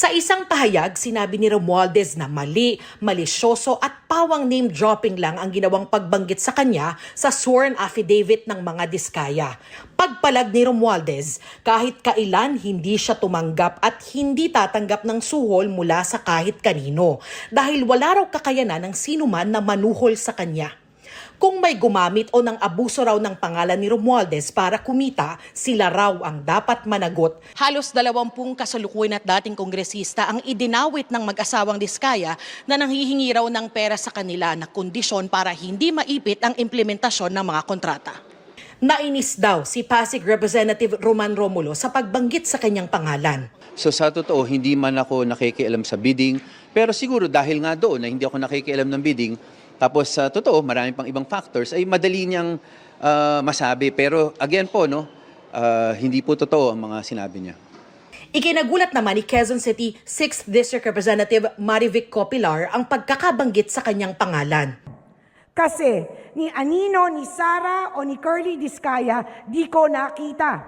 Sa isang pahayag, sinabi ni Romualdez na mali, malisyoso at pawang name dropping lang ang ginawang pagbanggit sa kanya sa sworn affidavit ng mga diskaya. Pagpalag ni Romualdez, kahit kailan hindi siya tumanggap at hindi tatanggap ng suhol mula sa kahit kanino dahil wala raw kakayanan ng sinuman na manuhol sa kanya. Kung may gumamit o ng abuso raw ng pangalan ni Romualdez para kumita, sila raw ang dapat managot. Halos dalawampung kasalukuyan at dating kongresista ang idinawit ng mag-asawang diskaya na nanghihingi raw ng pera sa kanila na kondisyon para hindi maipit ang implementasyon ng mga kontrata. Nainis daw si Pasig Representative Roman Romulo sa pagbanggit sa kanyang pangalan. So sa totoo, hindi man ako nakikialam sa bidding, pero siguro dahil nga doon na hindi ako nakikialam ng bidding, tapos sa totoo, marami pang ibang factors, ay madali niyang ah, masabi. Pero again po, no, ah, hindi po totoo ang mga sinabi niya. Ikinagulat naman ni Quezon City 6th District Representative Marivic Copilar ang pagkakabanggit sa kanyang pangalan. Kasi ni Anino, ni Sara o ni Curly Discaya, di ko nakita.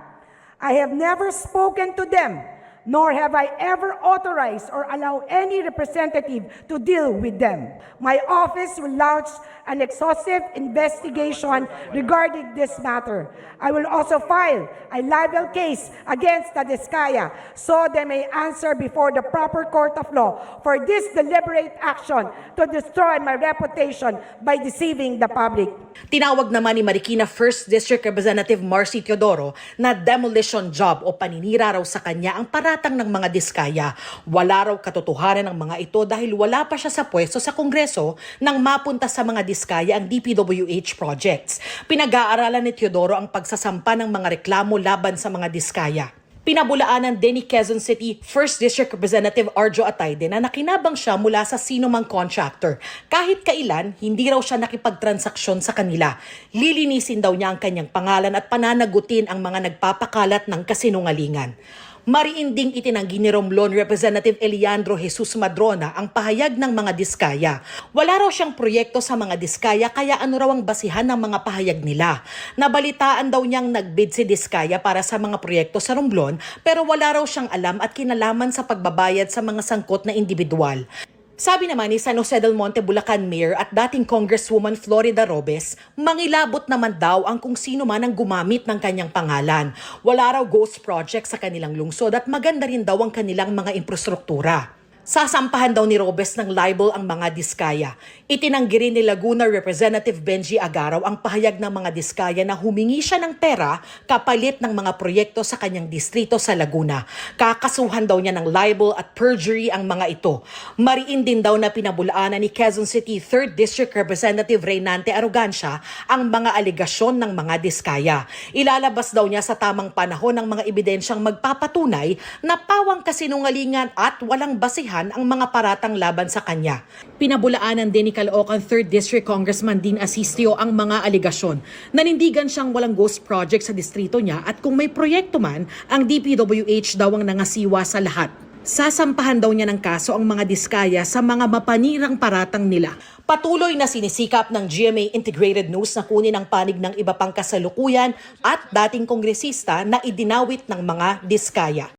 I have never spoken to them, nor have I ever authorized or allowed any representative to deal with them. My office will launch an exhaustive investigation regarding this matter. I will also file a libel case against the Discaya so they may answer before the proper court of law for this deliberate action to destroy my reputation by deceiving the public. Tinawag naman ni Marikina 1st District Representative Marcy Teodoro na demolition job o paninira raw sa kanya ang paratang ng mga diskaya. Wala raw katotohanan ng mga ito dahil wala pa siya sa pwesto sa Kongreso nang mapunta sa mga diskaya ang DPWH projects. Pinag-aaralan ni Teodoro ang pagsasampa ng mga reklamo laban sa mga diskaya. Pinabulaanan din ni Quezon City 1st District Representative Arjo Atayde na nakinabang siya mula sa sinumang contractor. Kahit kailan, hindi raw siya nakipagtransaksyon sa kanila. Lilinisin daw niya ang kanyang pangalan at pananagutin ang mga nagpapakalat ng kasinungalingan. Mariinding itinanggi ni Romblon Representative Eliandro Jesus Madrona ang pahayag ng mga diskaya. Wala raw siyang proyekto sa mga diskaya kaya ano raw ang basihan ng mga pahayag nila. Nabalitaan daw niyang nagbid si diskaya para sa mga proyekto sa Romblon pero wala raw siyang alam at kinalaman sa pagbabayad sa mga sangkot na individual. Sabi naman ni San Jose del Monte Bulacan Mayor at dating Congresswoman Florida Robes, mangilabot naman daw ang kung sino man ang gumamit ng kanyang pangalan. Wala raw ghost project sa kanilang lungsod at maganda rin daw ang kanilang mga infrastruktura. Sasampahan daw ni Robes ng libel ang mga diskaya. Itinanggi rin ni Laguna Representative Benji Agaraw ang pahayag ng mga diskaya na humingi siya ng pera kapalit ng mga proyekto sa kanyang distrito sa Laguna. Kakasuhan daw niya ng libel at perjury ang mga ito. Mariin din daw na pinabulaanan ni Quezon City 3rd District Representative Reynante Arrogancia ang mga aligasyon ng mga diskaya. Ilalabas daw niya sa tamang panahon ang mga ebidensyang magpapatunay na pawang kasinungalingan at walang basihan ang mga paratang laban sa kanya. Pinabulaanan din ni Caloocan 3rd District Congressman Dean Asistio ang mga aligasyon. Nanindigan siyang walang ghost project sa distrito niya at kung may proyekto man, ang DPWH daw ang nangasiwa sa lahat. Sasampahan daw niya ng kaso ang mga diskaya sa mga mapanirang paratang nila. Patuloy na sinisikap ng GMA Integrated News na kunin ang panig ng iba pang kasalukuyan at dating kongresista na idinawit ng mga diskaya.